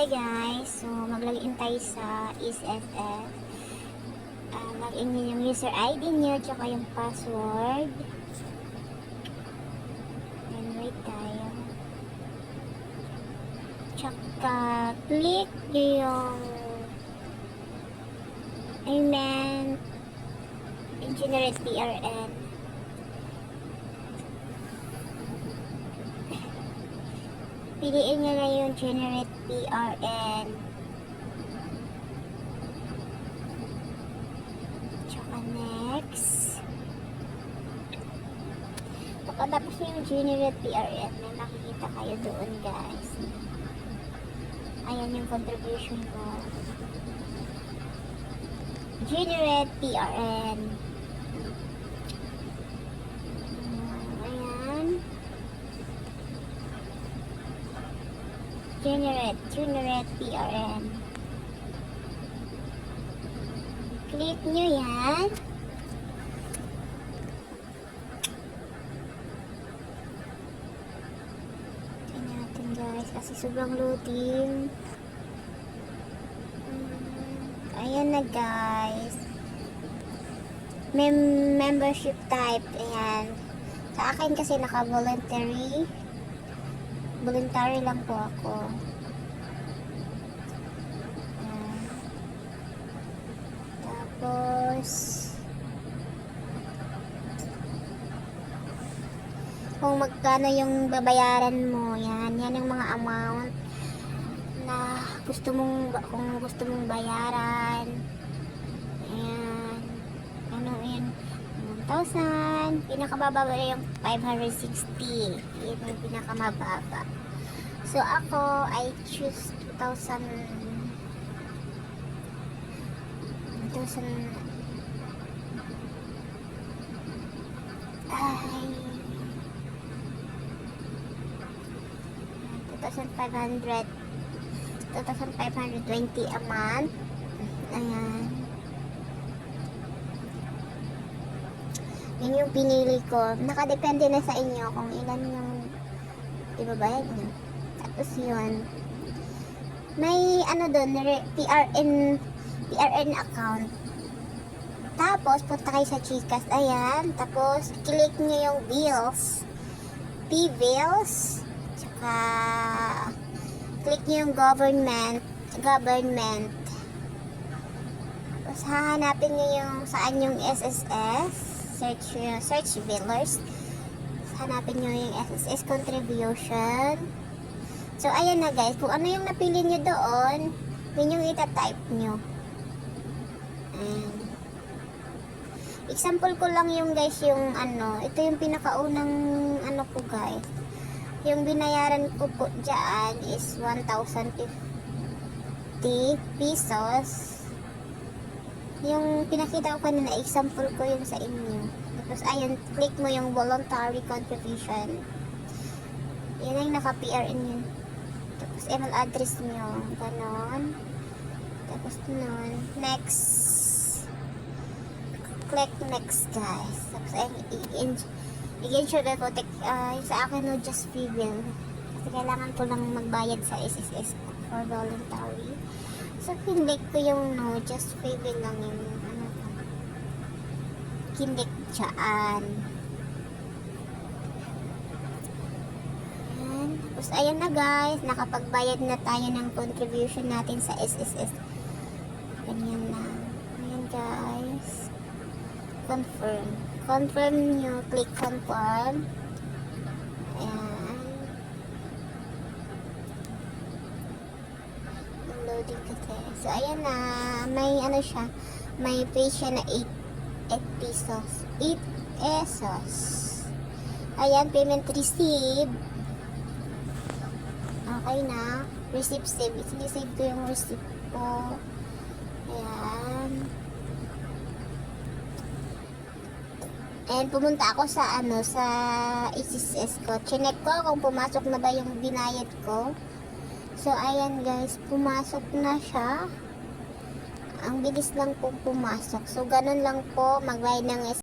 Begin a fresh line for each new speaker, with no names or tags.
Hi guys! So, maglagin tayo sa EaseFF. Uh, login nyo yung user ID nyo, tsaka yung password. And wait tayo. Tsaka, click yung I meant generate PRN. Piliin nyo na yung generate PRN. Tsaka next. Pagkatapos nyo yung generate PRN, may makikita kayo doon guys. Ayan yung contribution ko. Generate PRN. Ayan. Generate, generate PRN. Click nyo yan. Tingnan natin guys, kasi sobrang loading. Mm, Ayan na guys. May membership type. Ayan. Sa akin kasi naka-voluntary. Voluntary lang po ako. Ayan. Tapos, kung magkano yung babayaran mo, yan, yan yung mga amount na gusto mong, kung gusto mong bayaran. Ayan. Ano yun? 1,000. Pinakamababa yung 560. Yun yung pinakamababa. So, ako, I choose 2,000 2,000 ay 2,500 2,520 a month ayan yun yung pinili ko. Nakadepende na sa inyo kung ilan yung ibabayad nyo tapos yun. May ano doon PRN PRN account. Tapos punta kayo sa Gcash. Ayan. Tapos click nyo yung bills. P-bills. Tsaka click nyo yung government government. Tapos hahanapin nyo yung saan yung SSS search nyo search billers hanapin nyo yung SSS contribution. So ayan na guys. Kung ano yung napili nyo doon yun yung itatype nyo. Ayan. example ko lang yung guys yung ano. Ito yung pinakaunang ano ko guys. Yung binayaran ko po dyan is 1,050 pesos. Yung pinakita ko kanina, example ko yung sa inyo. Tapos, ayun, click mo yung voluntary contribution. Yan ang naka-PRN yun. Tapos, email address nyo. Ganon. Tapos, nun. Next. Click next, guys. Tapos, ayun, i-ensure that po, uh, yung sa akin, no, just free bill. Kasi kailangan ko lang magbayad sa SSS for voluntary. So, kinlik ko yung no, just bill lang yung ano ko. Kinlik dyan. Ayan. Tapos, ayan na guys. Nakapagbayad na tayo ng contribution natin sa SSS. Ganyan na. Ayan guys. Confirm. Confirm nyo. Click confirm. Ayan. Loading kasi. So, ayan na. May ano siya. May pay siya na 8, 8 pesos. 8 pesos. Ayan, payment receive. Okay na. Receipt save. Sinisave ko yung receipt ko. Ayan. And pumunta ako sa ano sa SSS ko. Chinek ko kung pumasok na ba yung binayad ko. So ayan guys, pumasok na siya. Ang bilis lang po pumasok. So ganun lang po magbayad ng